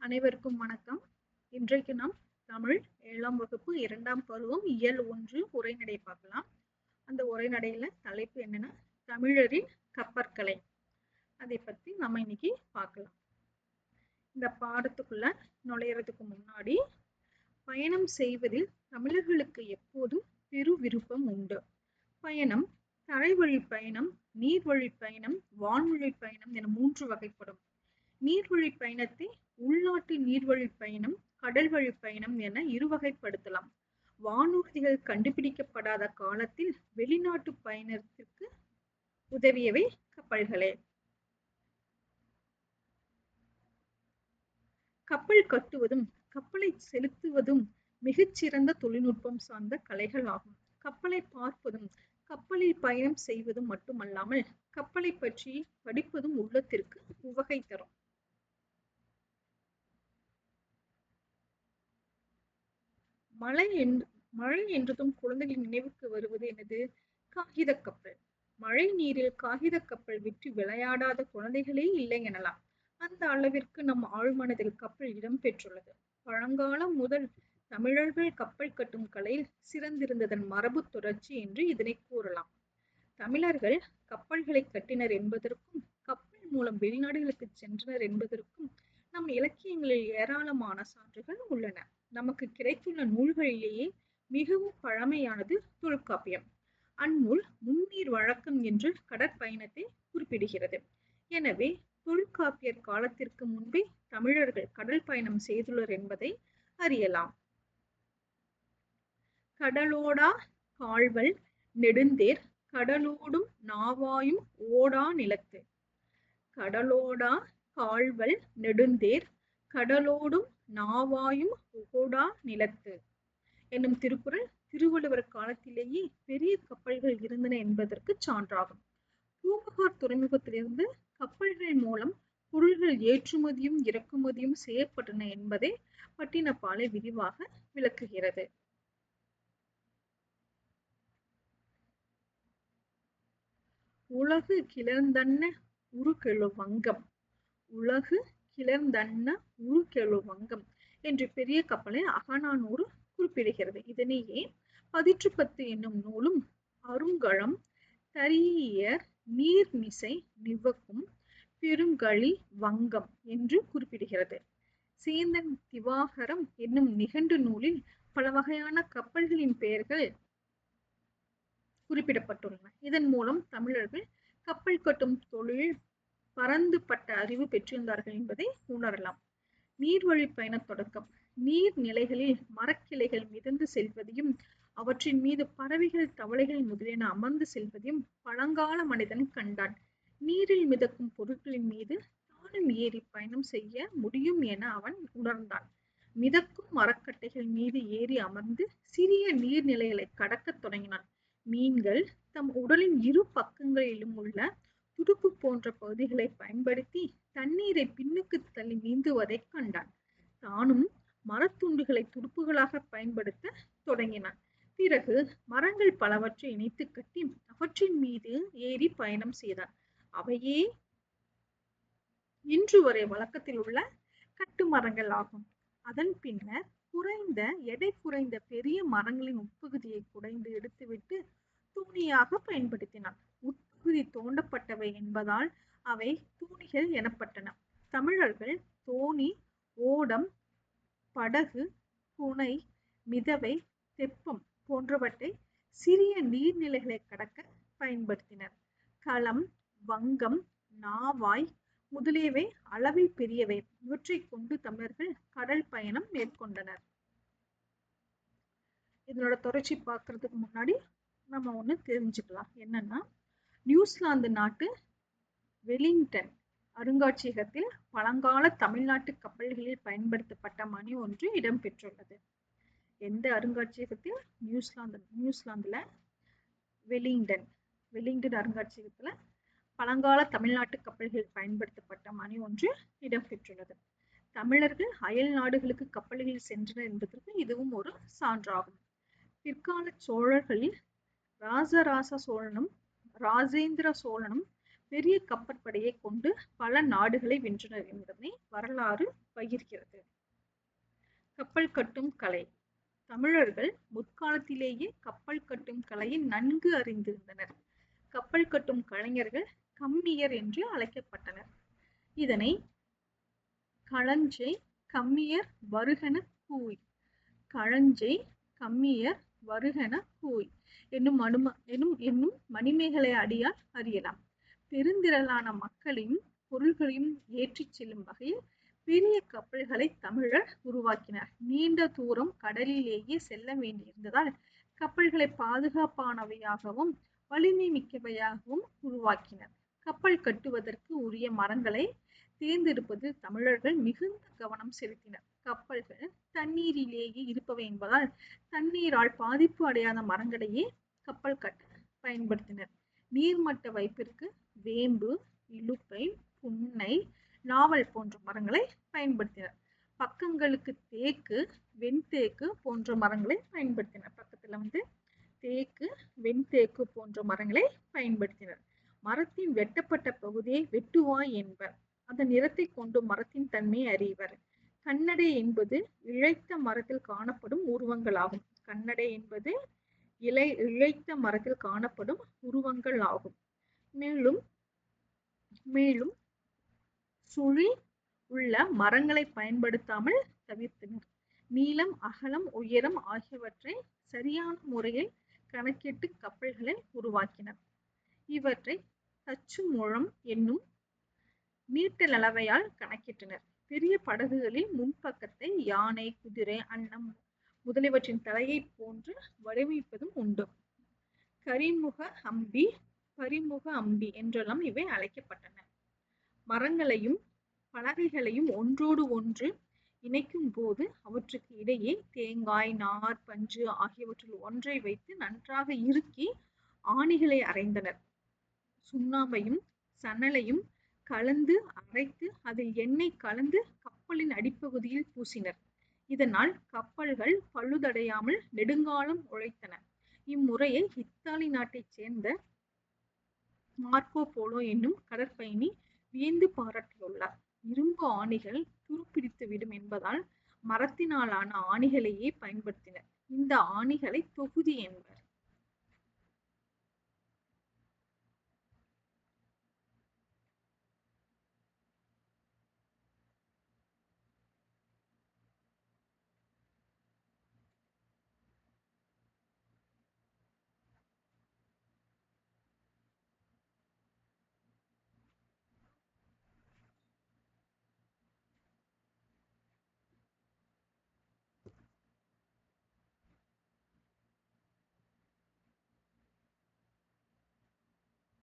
அனைவருக்கும் வணக்கம். இன்றைக்கு நாம் தமிழ் ஏழாம் வகுப்பு இரண்டாம் பருவம் இயல் ஒன்று உரைநடை பார்க்கலாம். அந்த உரைநடையில தலைப்பு என்னன்னா தமிழரின் கப்பற்கலை. அதை பத்தி நம்ம இன்னைக்கு பார்க்கலாம். இந்த பாடத்துக்குள்ள நுழையறதுக்கு முன்னாடி பயணம் செய்வதில் தமிழர்களுக்கு எப்போதும் பெரு விருப்பம் உண்டு. பயணம் தரைவழி பயணம் நீர்வழி பயணம் வான்வழி பயணம் என மூன்று வகைப்படும். நீர்வழி பயணத்தை உள்நாட்டு நீர்வழி பயணம் கடல் வழி பயணம் என இருவகைப்படுத்தலாம். வானூர்திகள் கண்டுபிடிக்கப்படாத காலத்தில் வெளிநாட்டு பயணத்திற்கு உதவியவை கப்பல்களே. கப்பல் கட்டுவதும் கப்பலை செலுத்துவதும் மிகச்சிறந்த தொழில்நுட்பம் சார்ந்த கலைகள் ஆகும். கப்பலை பார்ப்பதும் கப்பலில் பயணம் செய்வதும் மட்டுமல்லாமல் கப்பலை பற்றி படிப்பதும் உள்ளத்திற்கு உவகை தரும். மழை என்று மழை என்றதும் குழந்தைகளின் நினைவுக்கு வருவது எனது காகித கப்பல். மழை நீரில் காகித கப்பல் விட்டு விளையாடாத குழந்தைகளே இல்லை எனலாம். அந்த அளவிற்கு நம் ஆழ்மனதில் கப்பல் இடம் பெற்றுள்ளது. பழங்காலம் முதல் தமிழர்கள் கப்பல் கட்டும் கலையில் சிறந்திருந்ததன் மரபு தொடர்ச்சி என்று இதனை கூறலாம். தமிழர்கள் கப்பல்களை கட்டினர் என்பதற்கும் கப்பல் மூலம் வெளிநாடுகளுக்கு சென்றனர் என்பதற்கும் நம் இலக்கியங்களில் ஏராளமான சான்றுகள் உள்ளன. நமக்கு கிடைத்துள்ள நூல்களிலேயே மிகவும் பழமையானது தொல்காப்பியம். அந்நூல் முன்னீர் வழக்கம் என்று கடற்பயணத்தை குறிப்பிடுகிறது. எனவே தொல்காப்பியர் காலத்திற்கு முன்பே தமிழர்கள் கடல் பயணம் செய்துள்ளனர் என்பதை அறியலாம். கடலோடா கால்வல் நெடுந்தேர் கடலோடும் நாவாயும் ஓடா நிலத்து. கடலோடா கால்வல் நெடுந்தேர் கடலோடும் நாவாயும் ஓடா நிலத்து. என்னும் திருக்குறள் திருவள்ளுவர் காலத்திலேயே பெரிய கப்பல்கள் இருந்தன என்பதற்கு சான்றாகும். பூம்புகார் துறைமுகத்திலிருந்து கப்பல்கள் மூலம் பொருள்கள் ஏற்றுமதியும் இறக்குமதியும் செய்யப்பட்டன என்பதை பட்டினப்பாலை விரிவாக விளக்குகிறது. உலகு கிளர்ந்தன்ன உருகெழு வங்கம். உலகு கிளர்ந்தன்ன உருகெழு வங்கம் என்று பெரிய கப்பலை அகநானூறு குறிப்பிடுகிறது. இதனையே பதிற்றுப்பத்து என்னும் நூலும் அருங்கலம் தரியர் நீர்மிசை நிவக்கும் பெருங்கழி வங்கம் என்று குறிப்பிடுகிறது. சேந்தன் திவாகரம் என்னும் நிகண்டு நூலில் பல வகையான கப்பல்களின் பெயர்கள் குறிப்பிடப்பட்டுள்ளன. இதன் மூலம் தமிழர்கள் கப்பல் கட்டும் தொழில் பரந்துபட்ட அறிவு பெற்றிருந்தார்கள் என்பதை உணரலாம். நீர்வழி பயண தொடக்கம். நீர் நிலைகளில் மரக்கிளைகள் மிதந்து செல்வதையும் அவற்றின் மீது பறவைகள் தவளைகள் முதலியன அமர்ந்து செல்வதையும் பழங்கால மனிதன் கண்டான். நீரில் மிதக்கும் பொருட்களின் மீது தானும் ஏறி பயணம் செய்ய முடியும் என அவன் உணர்ந்தான். மிதக்கும் மரக்கட்டைகள் மீது ஏறி அமர்ந்து சிறிய நீர்நிலைகளை கடக்கத் தொடங்கினான். மீன்கள் தம் உடலின் இரு பக்கங்களிலும் உள்ள துடுப்பு போன்ற பகுதிகளை பயன்படுத்தி தண்ணீரை பின்னுக்கு தள்ளி நீந்துவதை கண்டான். தானும் மரத்துண்டுகளை துடுப்புகளாக பயன்படுத்த தொடங்கினான். பிறகு மரங்கள் பலவற்றை இணைத்து கட்டி அவற்றின் மீது ஏறி பயணம் செய்தான். அவையே இன்று வரை வழக்கத்தில் உள்ள கட்டுமரங்கள் ஆகும். அதன் பின்னர் குறைந்த எடை குறைந்த பெரிய மரங்களின் உட்பகுதியை குடைந்து எடுத்துவிட்டு தூணியாக பயன்படுத்தினான். பகுதி தோண்டப்பட்டவை என்பதால் அவை தூணிகள் எனப்பட்டன. தமிழர்கள் தோணி ஓடம் படகு புனை மிதவை தெப்பம் போன்றவற்றை சிறிய நீர்நிலைகளை கடக்க பயன்படுத்தினர். களம் வங்கம் நாவாய் முதலியவை அளவில் பெரியவை. இவற்றை கொண்டு தமிழர்கள் கடல் பயணம் மேற்கொண்டனர். இதனோட தொடர்ச்சி பார்க்கறதுக்கு முன்னாடி நம்ம ஒன்று தெரிஞ்சுக்கலாம். என்னன்னா நியூசிலாந்து நாட்டு வெலிங்டன் அருங்காட்சியகத்தில் பழங்கால தமிழ்நாட்டு கப்பல்களில் பயன்படுத்தப்பட்ட மணி ஒன்று இடம்பெற்றுள்ளது. எந்த அருங்காட்சியகத்தில்? நியூசிலாந்து நியூசிலாந்துல வெலிங்டன் வெலிங்டன் அருங்காட்சியகத்துல பழங்கால தமிழ்நாட்டு கப்பல்களில் பயன்படுத்தப்பட்ட மணி ஒன்று இடம்பெற்றுள்ளது. தமிழர்கள் அயல் நாடுகளுக்கு கப்பல்களில் சென்றனர் என்பதற்கு இதுவும் ஒரு சான்றாகும். பிற்கால சோழர்களில் ராசராச சோழனும் ராஜேந்திர சோழனும் பெரிய கப்பற்படையை கொண்டு பல நாடுகளை வென்றனர் என்பதை வரலாறு பகிர்கிறது. கப்பல் கட்டும் கலை. தமிழர்கள் முற்காலத்திலேயே கப்பல் கட்டும் கலையை நன்கு அறிந்திருந்தனர். கப்பல் கட்டும் கலைஞர்கள் கம்மியர் என்று அழைக்கப்பட்டனர். இதனை களஞ்சை கம்மியர் வருகன கூய். களஞ்சை கம்மியர் வருகன கூய். என்னும் மனும என்னும் என்னும் மணிமேகலை அடியால் அறியலாம். பெருந்திரளான மக்களையும் பொருள்களையும் ஏற்றிச் செல்லும் வகையில் பெரிய கப்பல்களை தமிழர் உருவாக்கினர். நீண்ட தூரம் கடலிலேயே செல்ல வேண்டியிருந்ததால் கப்பல்களை பாதுகாப்பானவையாகவும் வலிமை மிக்கவையாகவும் உருவாக்கினர். கப்பல் கட்டுவதற்கு உரிய மரங்களை தேர்ந்தெடுப்பது தமிழர்கள் மிகுந்த கவனம் செலுத்தினர். கப்பல்கள் தண்ணீரிலேயே இருப்பவை என்பதால் தண்ணீரால் பாதிப்பு அடையாத மரங்களையே கப்பல் கட்ட பயன்படுத்தினர். நீர்மட்ட வைப்பிற்கு வேம்பு இலுப்பை புன்னை நாவல் போன்ற மரங்களை பயன்படுத்தினர். பக்கங்களுக்கு தேக்கு வெண்தேக்கு போன்ற மரங்களை பயன்படுத்தினர். பக்கத்துல வந்து தேக்கு வெண்தேக்கு போன்ற மரங்களை பயன்படுத்தினர். மரத்தின் வெட்டப்பட்ட பகுதியை வெட்டுவாய் என்பர். அதன் நிறத்தை கொண்டு மரத்தின் தன்மையை அறிவர். கண்ணடை என்பது இழைத்த மரத்தில் காணப்படும் உருவங்களாகும். கண்ணடை என்பது இலை இழைத்த மரத்தில் காணப்படும் உருவங்கள் ஆகும். மேலும் மேலும் சுழி உள்ள மரங்களை பயன்படுத்தாமல் தவிர்த்தனர். நீளம் அகலம் உயரம் ஆகியவற்றை சரியான முறையில் கணக்கிட்டு கப்பல்களை உருவாக்கினர். இவற்றை தச்சு முழம் என்னும் மீட்டல் அளவையால் கணக்கிட்டனர். பெரிய படகுகளின் முன்பக்கத்தை யானை குதிரை அன்னம் முதலியவற்றின் தலையை போன்று வடிவமைப்பதும் உண்டு. கரிமுக அம்பி பரிமுக அம்பி என்றெல்லாம் இவை அழைக்கப்பட்டன. மரங்களையும் பலகைகளையும் ஒன்றோடு ஒன்று இணைக்கும் போது அவற்றுக்கு இடையே தேங்காய் நார் பஞ்சு ஆகியவற்றில் ஒன்றை வைத்து நன்றாக இறுக்கி ஆணிகளை அரைந்தனர். சுண்ணாம்பையும் சணலையும் கலந்து அரைத்து அதில் எண்ணெய் கலந்து கப்பலின் அடிப்பகுதியில் பூசினர். இதனால் கப்பல்கள் பழுதடையாமல் நெடுங்காலம் உழைத்தன. இம்முறையை இத்தாலி நாட்டைச் சேர்ந்த மார்க்கோ போலோ என்னும் கடற்பயணி வியந்து பாராட்டியுள்ளார். இரும்பு ஆணிகள் துருப்பிடித்து விடும் என்பதால் மரத்தினாலான ஆணிகளையே பயன்படுத்தினர். இந்த ஆணிகளை தொகுதி என்பர்.